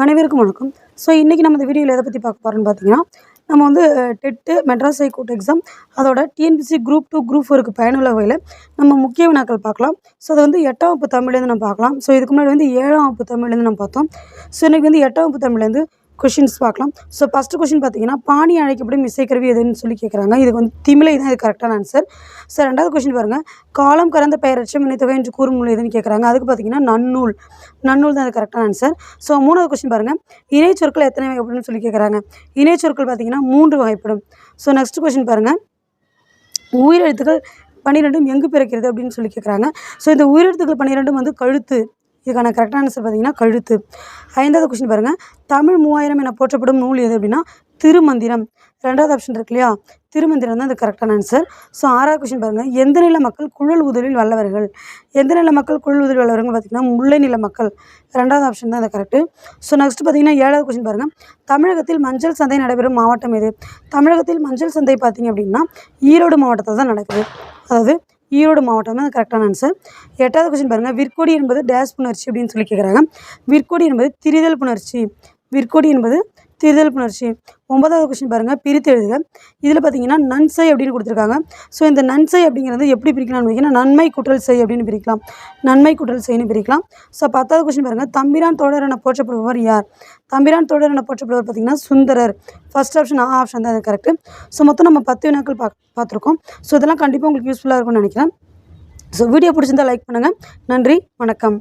அனைவருக்கும் வணக்கம். ஸோ இன்றைக்கி நம்ம இந்த வீடியோவில் எதை பற்றி பார்க்க போகிறோம்னு பார்த்தீங்கன்னா நம்ம வந்து TET Madras high court exam அதோட டிஎன்பிசி குரூப் டூ குரூப் ஃபோருக்கு பயனுள்ள வகையில் நம்ம முக்கிய வினாக்கள் பார்க்கலாம். ஸோ அது வந்து எட்டாம் வகுப்பு தமிழ்லேருந்து நம்ம பார்க்கலாம். ஸோ இதுக்கு முன்னாடி வந்து ஏழாம் வகுப்பு தமிழ்லேருந்து நம்ம பார்த்தோம். ஸோ இன்றைக்கி வந்து எட்டாம் வகுப்பு தமிழ்லேருந்து கொஷின்ஸ் பார்க்கலாம். ஸோ ஃபஸ்ட்டு கொஷின் பார்த்தீங்கன்னா பாணி அழைக்கப்படும் இசைக்கருவி எதுன்னு சொல்லி கேட்குறாங்க இதுக்கு வந்து திமிலை தான் இது கரெக்டான ஆன்சர் ஸோ ரெண்டாவது கொஷின் பாருங்கள் காலம் கறந்த பெயரட்சம் இணைத்தொகை என்று கூறும் நூல் எதுன்னு கேட்குறாங்க அதுக்கு பார்த்தீங்கன்னா நன்னூல். நன்னூல் தான் அது கரெக்டான ஆன்சர் ஸோ மூணாவது கொஷின் பாருங்கள் இணை சொற்கள் எத்தனை வகைப்படும்னு சொல்லி கேட்குறாங்க இணை சொற்கள் பார்த்தீங்கன்னா மூன்று வகைப்படும். ஸோ நெக்ஸ்ட் கொஷின் பாருங்கள் உயிரெழுத்துக்கள் பன்னிரெண்டும் எங்கு பிறக்கிறது அப்படின்னு சொல்லி கேட்குறாங்க ஸோ இந்த உயிரெழுத்துக்கள் பன்னிரெண்டும் வந்து கழுத்து. இதுக்கான கரெக்டான ஆன்சர் பார்த்தீங்கன்னா கழுத்து. ஐந்தாவது கொஷின் பாருங்கள் தமிழ் மூவாயிரம் என போற்றப்படும் நூல் எது அப்படின்னா திருமந்திரம். ரெண்டாவது ஆப்ஷன் இருக்கு இல்லையா? திருமந்திரம் தான் அது கரெக்டான ஆன்சர் ஸோ ஆறாவது கொஷின் பாருங்கள் எந்த நில மக்கள் குழல் உதலில் வல்லவர்கள்? எந்த நில மக்கள் குழல் உதலில் வல்லவர்கள் பார்த்தீங்கன்னா முல்லை நில மக்கள். ரெண்டாவது ஆப்ஷன் தான் அது கரெக்டு ஸோ நெக்ஸ்ட் பார்த்தீங்கன்னா ஏழாவது கொஸ்டின் பாருங்கள் தமிழகத்தில் மஞ்சள் சந்தை நடைபெறும் மாவட்டம் எது? தமிழகத்தில் மஞ்சள் சந்தை பார்த்தீங்க அப்படின்னா ஈரோடு மாவட்டத்தில் தான் நடக்குது. அதாவது ஈரோடு மாவட்டம் தான் கரெக்டான ஆன்சர் எட்டாவது கொஸ்டின் பாருங்கள் விற்கொடி என்பது டேஸ் புணர்ச்சி அப்படின்னு சொல்லி கேட்குறாங்க விற்கொடி என்பது திரிதல் புணர்ச்சி. விற்கொடி என்பது திரிதல் புணர்ச்சி. ஒன்பதாவது கொஸ்டின் பாருங்கள் பிரித்து எழுதுக. இதில் பார்த்தீங்கன்னா நன்சை அப்படின்னு கொடுத்துருக்காங்க. ஸோ இந்த நன்சை அப்படிங்கிறது எப்படி பிரிக்கலாம்னு பார்த்தீங்கன்னா நன்மை குற்றல் செய் அப்படின்னு பிரிக்கலாம். நன்மை குற்றல் செய்ன்னு பிரிக்கலாம். ஸோ பத்தாவது கொஸ்டின் பாருங்கள் தம்பிரான் தோழர் என போற்றப்படுபவர் யார்? தம்பிரான் தோழர் என போற்றப்படுபவர் பார்த்தீங்கன்னா Sundarar. First option A option தான் அது கரெக்டு ஸோ மொத்தம் நம்ம பத்து வினாக்கள் பா பார்த்துருக்கோம் ஸோ இதெல்லாம் கண்டிப்பாக உங்களுக்கு யூஸ்ஃபுல்லாக இருக்கும்னு நினைக்கிறேன். ஸோ வீடியோ பிடிச்சிருந்தா லைக் பண்ணுங்கள் நன்றி வணக்கம்.